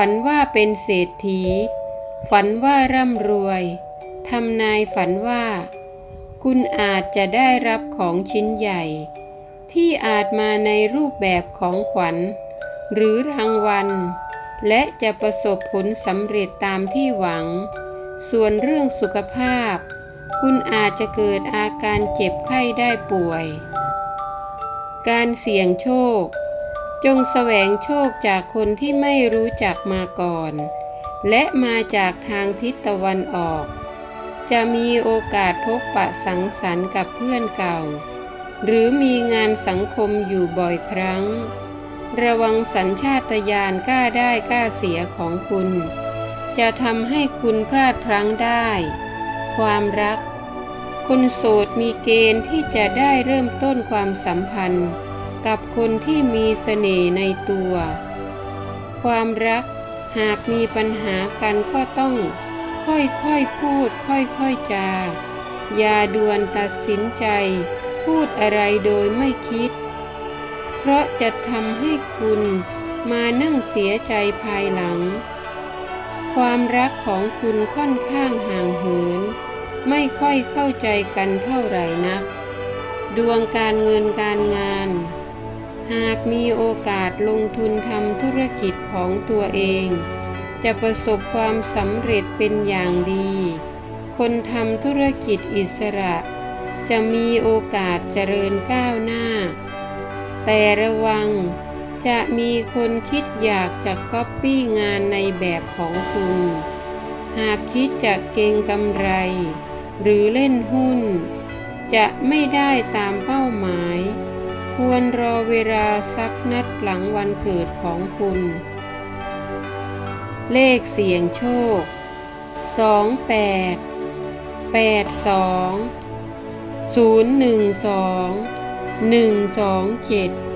ฝันว่าเป็นเศรษฐี ฝันว่าร่ำรวยทำนายฝันว่า คุณอาจจะได้รับของชิ้นใหญ่ ที่อาจมาในรูปแบบของขวัญ หรือรางวัล และจะประสบผลสำเร็จตามที่หวัง ส่วนเรื่องสุขภาพ คุณอาจจะเกิดอาการเจ็บไข้ได้ป่วย การเสี่ยงโชค จงแสวงโชคจากคนที่ไม่รู้จักมาก่อน และมาจากทางทิศตะวันออก จะมีโอกาสพบปะสังสรรค์กับเพื่อนเก่า หรือมีงานสังคมอยู่บ่อยครั้ง ระวังสัญชาตญาณกล้าได้กล้าเสียของคุณ จะทำให้คุณพลาดพลั้งได้ ความรัก คนโสดมีเกณฑ์ที่จะได้เริ่มต้นความสัมพันธ์ กับคนที่มีเสน่ห์ในตัว ความรักหากมีปัญหากันก็ต้องค่อยๆพูดค่อยๆจา อย่าด่วนตัดสินใจ พูดอะไรโดยไม่คิด เพราะจะทำให้คุณมานั่งเสียใจภายหลัง ความรักของคุณค่อนข้างห่างเหิน ไม่ค่อยเข้าใจกันเท่าไหร่นัก ดวงการเงินการงาน หากมีโอกาสลงทุนทำธุรกิจของตัวเอง จะประสบความสำเร็จเป็นอย่างดี คนทำธุรกิจอิสระ จะมีโอกาสเจริญก้าวหน้า แต่ระวังจะมีคนคิดอยากจะก๊อปปี้งานในแบบของคุณ หากคิดจะเก็งกำไร หรือเล่นหุ้น จะไม่ได้ตามเป้าหมาย ควรรอเวลาสักนัดหลังวันเกิดของคุณ เลขเสี่ยงโชค 28 82 012 127